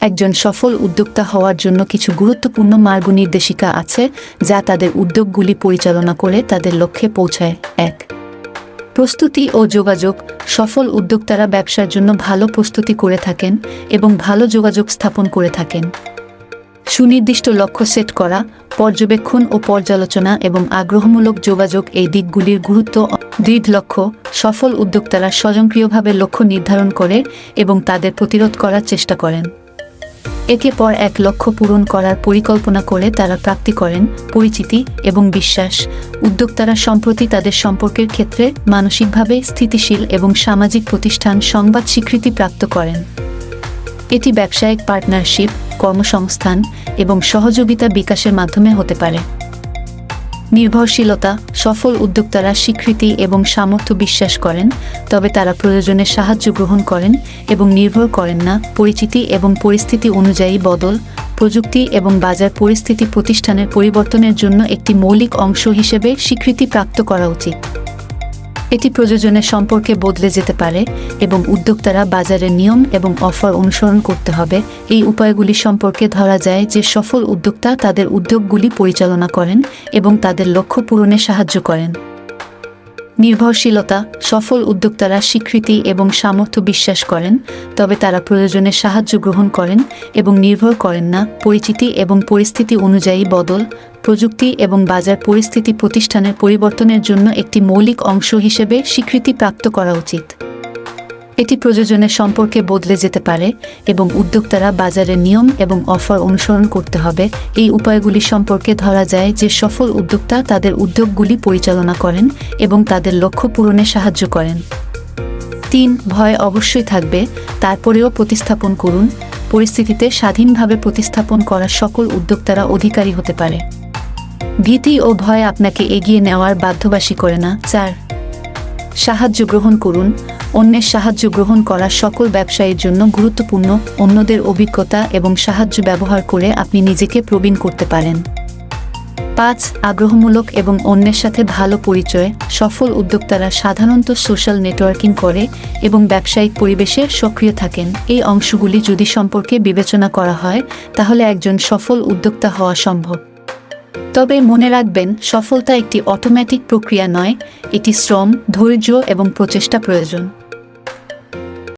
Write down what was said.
একজন সফল উদ্যোক্তা হওয়ার জন্য কিছু গুরুত্বপূর্ণ মার্গনির্দেশিকা আছে, যা তাদের উদ্যোগগুলি পরিচালনা করে তাদের লক্ষ্যে পৌঁছায়। এক, প্রস্তুতি ও যোগাযোগ। সফল উদ্যোক্তারা ব্যবসার জন্য ভালো প্রস্তুতি করে থাকেন এবং ভালো যোগাযোগ স্থাপন করে থাকেন। সুনির্দিষ্ট লক্ষ্য সেট করা, পর্যবেক্ষণ ও পর্যালোচনা এবং আগ্রহমূলক যোগাযোগ এই দিকগুলির গুরুত্ব। দৃঢ় লক্ষ্য। সফল উদ্যোক্তারা স্বয়ংক্রিয়ভাবে লক্ষ্য নির্ধারণ করে এবং তাদের প্রতিরোধ করার চেষ্টা করেন। একে পর এক লক্ষ্য পূরণ করার পরিকল্পনা করে তারা প্রাপ্তি করেন, পরিচিতি এবং বিশ্বাস। উদ্যোক্তারা সম্প্রতি তাদের সম্পর্কের ক্ষেত্রে মানসিকভাবে স্থিতিশীল এবং সামাজিক প্রতিষ্ঠান সংবাদ স্বীকৃতি প্রাপ্ত করেন। এটি ব্যবসায়িক পার্টনারশিপ, কর্মসংস্থান এবং সহযোগিতা বিকাশের মাধ্যমে হতে পারে। নির্ভরশীলতা, সফল উদ্যোক্তারা স্বীকৃতি এবং সামর্থ্য বিশ্বাস করেন, তবে তারা প্রয়োজনে সাহায্য গ্রহণ করেন এবং নির্ভর করেন না পরিচিতি এবং পরিস্থিতি অনুযায়ী বদল, প্রযুক্তি এবং বাজার পরিস্থিতি প্রতিষ্ঠানের পরিবর্তনের জন্য একটি মৌলিক অংশ হিসেবে স্বীকৃতি প্রাপ্ত করা উচিত। এটি প্রযোজনের সম্পর্কে বদলে যেতে পারে এবং উদ্যোক্তারা বাজারের নিয়ম এবং অফার অনুসরণ করতে হবে। এই উপায়গুলি সম্পর্কে ধরা যায় যে সফল উদ্যোক্তা তাদের উদ্যোগগুলি পরিচালনা করেন এবং তাদের লক্ষ্য পূরণে সাহায্য করেন। নির্ভরশীলতা, সফল উদ্যোক্তারা স্বীকৃতি এবং সামর্থ্য বিশ্বাস করেন, তবে তারা প্রয়োজনে সাহায্য গ্রহণ করেন এবং নির্ভর করেন না পরিচিতি এবং পরিস্থিতি অনুযায়ী বদল, প্রযুক্তি এবং বাজার পরিস্থিতি প্রতিষ্ঠানের পরিবর্তনের জন্য একটি মৌলিক অংশ হিসেবে স্বীকৃতি প্রাপ্ত করা উচিত। এটি প্রযোজনের সম্পর্কে বদলে যেতে পারে এবং উদ্যোক্তারা বাজারের নিয়ম এবং অফার অনুসরণ করতে হবে। এই উপায়গুলি সম্পর্কে ধরা যায় যে সফল উদ্যোক্তা তাদের উদ্যোগগুলি পরিচালনা করেন এবং তাদের লক্ষ্য পূরণে সাহায্য করেন। তিন, ভয় অবশ্যই থাকবে। তারপরেও প্রতিস্থাপন করুন। পরিস্থিতিতে স্বাধীনভাবে প্রতিস্থাপন করা সকল উদ্যোক্তারা অধিকারী হতে পারে। ভীতি ও ভয় আপনাকে এগিয়ে নেওয়ার বাধ্যবাসী করে না। চার সাহায্য গ্রহণ করুন। অন্যের সাহায্য গ্রহণ করা সকল ব্যবসায়ীর জন্য গুরুত্বপূর্ণ। অন্যদের অভিজ্ঞতা এবং সাহায্য ব্যবহার করে আপনি নিজেকে প্রবীণ করতে পারেন। পাঁচ, আগ্রহমূলক এবং অন্যের সাথে ভালো পরিচয়। সফল উদ্যোক্তারা সাধারণত সোশ্যাল নেটওয়ার্কিং করে এবং ব্যবসায়িক পরিবেশে সক্রিয় থাকেন। এই অংশগুলি যদি সম্পর্কে বিবেচনা করা হয়, তাহলে একজন সফল উদ্যোক্তা হওয়া সম্ভব। তবে মনে রাখবেন সফলতা একটি অটোমেটিক প্রক্রিয়া নয় এটি শ্রম ধৈর্য এবং প্রচেষ্টা প্রয়োজন।